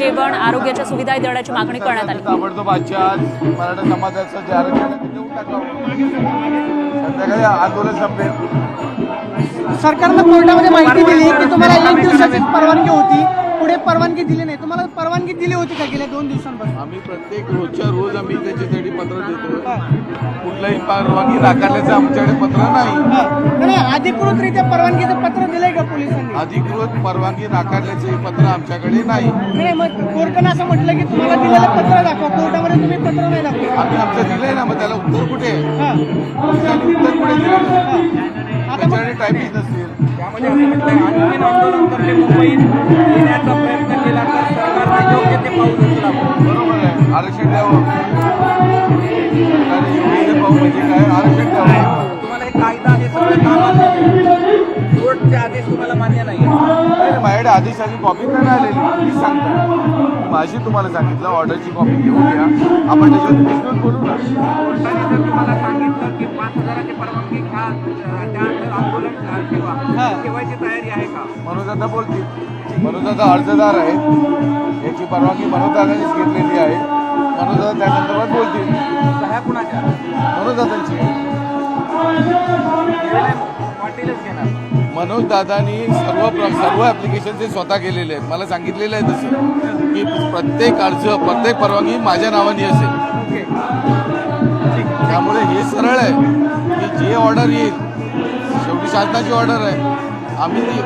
जेवण आरोग्याच्या सुविधा देण्याची मागणी करण्यात आली. ताबडतोब आजच्या आज मराठा समाजाचं जे आरक्षण आहे ते देऊन टाकावं संध्याकाळी आंदोलन संपेल. सरकारनं कोर्टामध्ये माहिती दिली की तुम्हाला एक दिवसाची परवानगी होती. पुढे परवानगी दिली नाही. तुम्हाला परवानगी दिली होती का गेल्या दोन दिवसांपासून? आम्ही प्रत्येक रोजच्या रोज आम्ही त्याच्यासाठी पत्र देतो. कुठलाही परवानगी नाकारल्याचं आमच्याकडे पत्र नाही. अधिकृतरित्या परवानगीचं पत्र दिलंय का पोलिसांनी? अधिकृत परवानगी नाकारल्याचं हे पत्र आमच्याकडे नाही. नाही मग कोर्टानं असं म्हटलं की तुम्हाला दिलेलं पत्र दाखवा. कोर्टामध्ये तुम्ही पत्र नाही दाखवा आम्ही आमचं दिलंय ना मग त्याला उत्तर कुठे? आहे? हा. उत्तर कुठे दिलं. आता मग त्याच्याकडे टायपिंग नसतील त्यामध्ये असं म्हटलंय आणखीन आंदोलन करणे मुंबईत येण्याचा प्रयत्न केला तर सरकारने योग्य ते पाऊल उचलावं. बरोबर आहे. आरक्षण द्यावं. आदेशाची कॉपी नाही आलेली मी सांगतो माझी तुम्हाला सांगितलं ऑर्डरची कॉपी घेऊन घ्या. आपण त्याच्यावर बोलू ना. जर तुम्हाला सांगितलं की पाच हजाराची परवानगी घ्या त्यानंतर आंदोलन ठेवा. ठेवायची तयारी आहे का? मनोजदादा बोलतील. मनोजदादा अर्जदार आहेत. याची परवानगी मनोजदादानीच घेतलेली आहे. मनोजदादा त्या संदर्भात बोलतील. कुणाच्या? मनोजदादांची. मनोजदादांनी सर्व प्र सर्व ॲप्लिकेशन ते स्वतः केलेले आहेत. मला सांगितलेलं आहे तसं की प्रत्येक अर्ज प्रत्येक परवानगी माझ्या नावाने असेल. त्यामुळे हे सरळ आहे की जे ऑर्डर येईल शेवटी शासनाची ऑर्डर आहे. आम्ही ती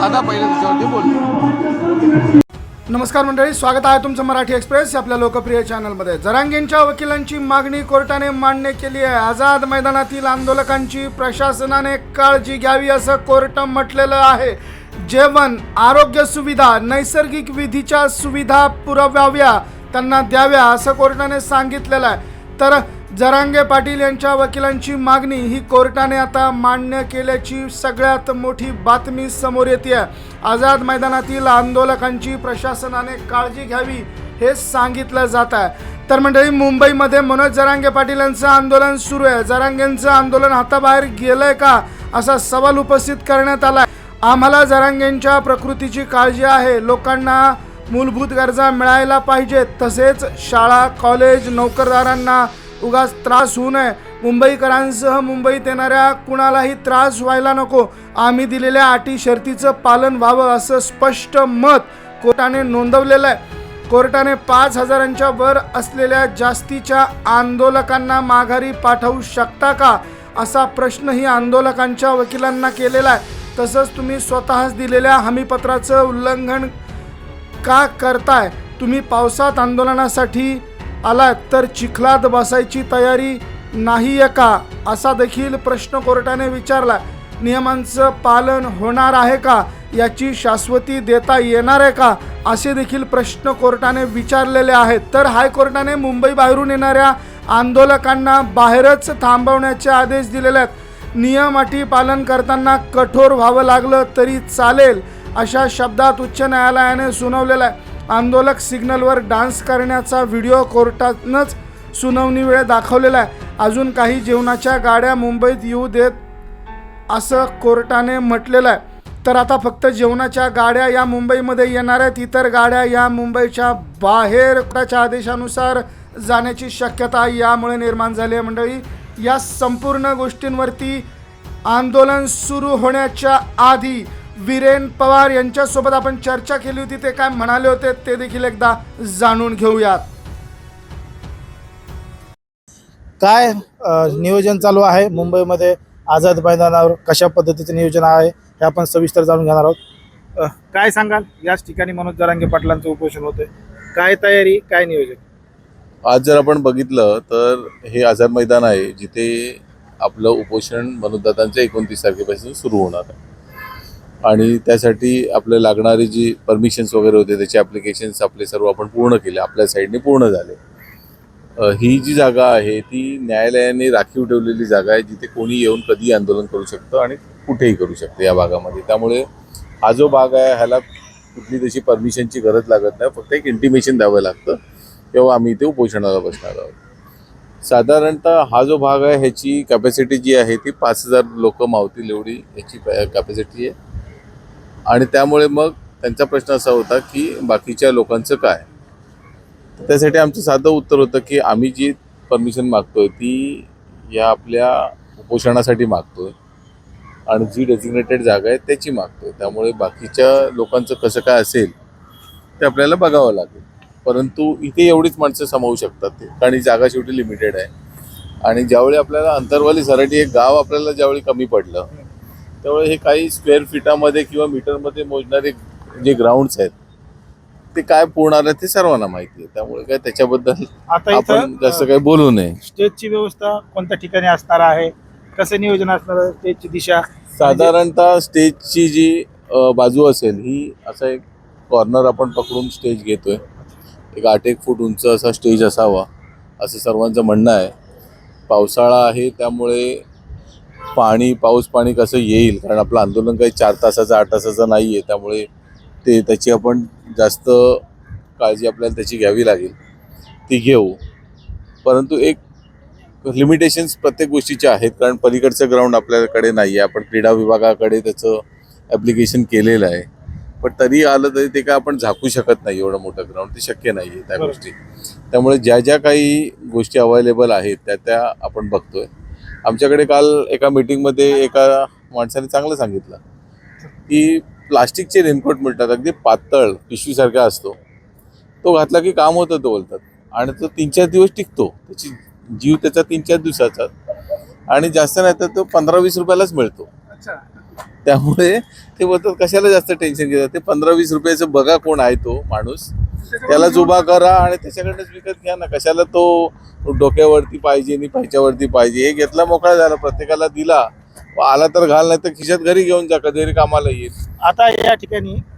दादा पहिल्या त्याच्यावरती बोलतो नमस्कार मंडळी स्वागत आहे तुमचं मराठी एक्सप्रेस आपल्या लोकप्रिय चॅनलमध्ये. जरांगेंच्या वकिलांची मागणी कोर्टाने मान्य केली आहे. आझाद मैदानातील आंदोलकांची प्रशासनाने काळजी घ्यावी असं कोर्ट म्हटलेलं आहे. जेवण आरोग्य सुविधा नैसर्गिक विधीच्या सुविधा पुरवाव्या त्यांना द्याव्या असं कोर्टाने सांगितलेलं आहे. तर जरांगे पाटील यांच्या वकिलांची मागणी ही कोर्टाने आता मान्य केल्याची सगळ्यात मोठी बातमी समोर येते आझाद मैदानातील आंदोलकांची प्रशासनाने काळजी घ्यावी हे सांगितलं जात आहे तर मंडळी मुंबईमध्ये मनोज जरांगे पाटील यांचं आंदोलन सुरू आहे. जरांगेंचं आंदोलन हाताबाहेर गेलंय का असा सवाल उपस्थित करण्यात आला आम्हाला जरांगेंच्या प्रकृतीची काळजी आहे. लोकांना मूलभूत गरजा मिळायला पाहिजेत. तसेच शाळा कॉलेज नोकरदारांना उगाच त्रास होऊ नये. मुंबईकरांसह मुंबईत येणाऱ्या कुणालाही त्रास व्हायला नको. आम्ही दिलेल्या अटी शर्तीचं पालन व्हावं असं स्पष्ट मत कोर्टाने नोंदवलेलं आहे. कोर्टाने पाच हजारांच्या वर असलेल्या जास्तीच्या आंदोलकांना माघारी पाठवू शकता का? असा प्रश्नही आंदोलकांच्या वकिलांना केलेला आहे. तसंच तुम्ही स्वतःच दिलेल्या हमीपत्राचं उल्लंघन का करताय? तुम्ही पावसात आंदोलनासाठी आलात तर चिखलात बसायची तयारी नाही आहे का असा देखील प्रश्न कोर्टाने विचारला. नियमांचं पालन होणार आहे का? याची शाश्वती देता येणार आहे का? असे देखील प्रश्न कोर्टाने विचारलेले आहेत. तर हायकोर्टाने मुंबई बाहेरून येणाऱ्या आंदोलकांना बाहेरच थांबवण्याचे आदेश दिलेले आहेत. नियम अटी पालन करताना कठोर व्हावं लागलं तरी चालेल अशा शब्दात उच्च न्यायालयाने सुनावलेलं आहे. आंदोलक सिग्नलवर डान्स करण्याचा व्हिडिओ कोर्टानंच सुनावणी वेळ दाखवलेला आहे. अजून काही जेवणाच्या गाड्या मुंबईत येऊ देत असं कोर्टाने म्हटलेलं आहे. तर आता फक्त जेवणाच्या गाड्या या मुंबईमध्ये येणार आहेत. इतर गाड्या या मुंबईच्या बाहेर कोर्टाच्या आदेशानुसार जाण्याची शक्यता यामुळे निर्माण झाली आहे. मंडळी या संपूर्ण गोष्टींवरती आंदोलन सुरू होण्याच्या आधी वीरेन पवार यांच्यासोबत आपण चर्चा केली होती ते काय म्हणाले होते ते देखील एकदा जाणून घेऊयात. काय नियोजन चालू आहे? मुंबईमध्ये आझाद मैदानावर कशा पद्धतीचं नियोजन आहे हे आपण सविस्तर जाणून घेणार आहोत. काय सांगाल? याच ठिकाणी मनोज जरांगे पाटलांचं उपोषण होते काय तयारी काय नियोजन? आज जर आपण बघितलं तर हे आझाद मैदान आहे जिथे आपलं उपोषण मनोजदादांच्या एकोणतीस तारखेपासून सुरू होणार आहे. आणि त्यासाठी आपले लागणारी जी परमिशन्स वगैरे होते त्याचे ॲप्लिकेशन्स आपले सर्व आपण पूर्ण केले आपल्या साईडने पूर्ण झाले. ही जी जागा आहे ती न्यायालयाने राखीव ठेवलेली जागा आहे जिथे कोणी येऊन कधी आंदोलन करू शकतं आणि कुठेही करू शकतं या भागामध्ये. त्यामुळे हा जो भाग आहे ह्याला कुठली तशी परमिशनची गरज लागत नाही फक्त एक इंटिमेशन द्यावं लागतं तेव्हा आम्ही इथे उपोषणाला बसणार आहोत. साधारणतः हा जो भाग आहे ह्याची कॅपॅसिटी जी आहे ती पाच हजार लोकं मावतील एवढी ह्याची कॅपॅसिटी आहे. आणि त्यामुळे मग त्यांचा प्रश्न असा होता की बाकीच्या लोकांचं काय? त्यासाठी आमचं साधं उत्तर होतं की आम्ही जी परमिशन मागतोय ती या आपल्या उपोषणासाठी मागतोय. आणि जी डेझिग्नेटेड जागा आहे त्याची मागतोय. त्यामुळे बाकीच्या लोकांचं कसं काय असेल ते आपल्याला बघावं लागेल. परंतु इथे एवढीच माणसं सामावू शकतात ते. कारण ही जागा शेवटी लिमिटेड आहे. आणि ज्यावेळी आपल्याला अंतरवाली सराठी एक गाव आपल्याला ज्यावेळी कमी पडलं त्यामुळे हे काही स्क्वेअर फिटामध्ये किंवा मीटरमध्ये मोजणारे जे ग्राउंड्स आहेत ते काय पुरणार आहे ते सर्वांना माहिती आहे. त्यामुळे काय त्याच्याबद्दल आता आपण जास्त काही बोलू नये. स्टेजची व्यवस्था कोणत्या ठिकाणी असणार आहे? कसं नियोजन असणार आहे स्टेजची दिशा? साधारणतः स्टेजची जी बाजू असेल ही असा एक कॉर्नर आपण पकडून स्टेज घेतोय. एक आठ एक फूट उंच असा स्टेज असावा असं सर्वांचं म्हणणं आहे. पावसाळा आहे त्यामुळे पाणी पाऊस पाणी कसं येईल? कारण आपलं आंदोलन काही चार तासाचं आठ तासाचं नाही आहे त्यामुळे ते त्याची आपण जास्त काळजी आपल्याला त्याची घ्यावी लागेल. ती घेऊ. परंतु एक लिमिटेशन्स प्रत्येक गोष्टीचे आहेत. कारण पलीकडचं ग्राउंड आपल्याकडे नाही आहे आपण क्रीडा विभागाकडे त्याचं ॲप्लिकेशन केलेलं आहे. पण तरी आलं तरी ते काय आपण झाकू शकत नाही एवढं मोठं ग्राउंड ते शक्य नाही आहे त्या. गोष्टी. त्यामुळे ज्या ज्या काही गोष्टी अवेलेबल आहेत त्या त्या आपण बघतोय. आमच्याकडे काल एका मीटिंगमध्ये एका माणसाने चांगलं सांगितलं की प्लास्टिकचे रेनकोट मिळतात अगदी पातळ पिशवीसारखा असतो. तो घातला की काम होतं तो बोलतात. आणि तो तीन चार दिवस टिकतो. त्याची जीव त्याचा तीन चार दिवसाचा. आणि जास्त नाही तर तो पंधरा वीस रुपयालाच मिळतो. त्यामुळे ते बोलतात कशाला जास्त टेन्शन घेतात? ते पंधरा वीस रुपयाचं बघा कोण आहे तो माणूस. त्यालाच उभा करा आणि त्याच्याकडनंच विकत घ्या ना. कशाला तो डोक्यावरती पाहिजे आणि पायच्यावरती पाहिजे. हे घेतला मोकळा झाला प्रत्येकाला दिला. आला तर घाल नाही तर खिशात घरी घेऊन जा कधी कामाला येईल. आता या ठिकाणी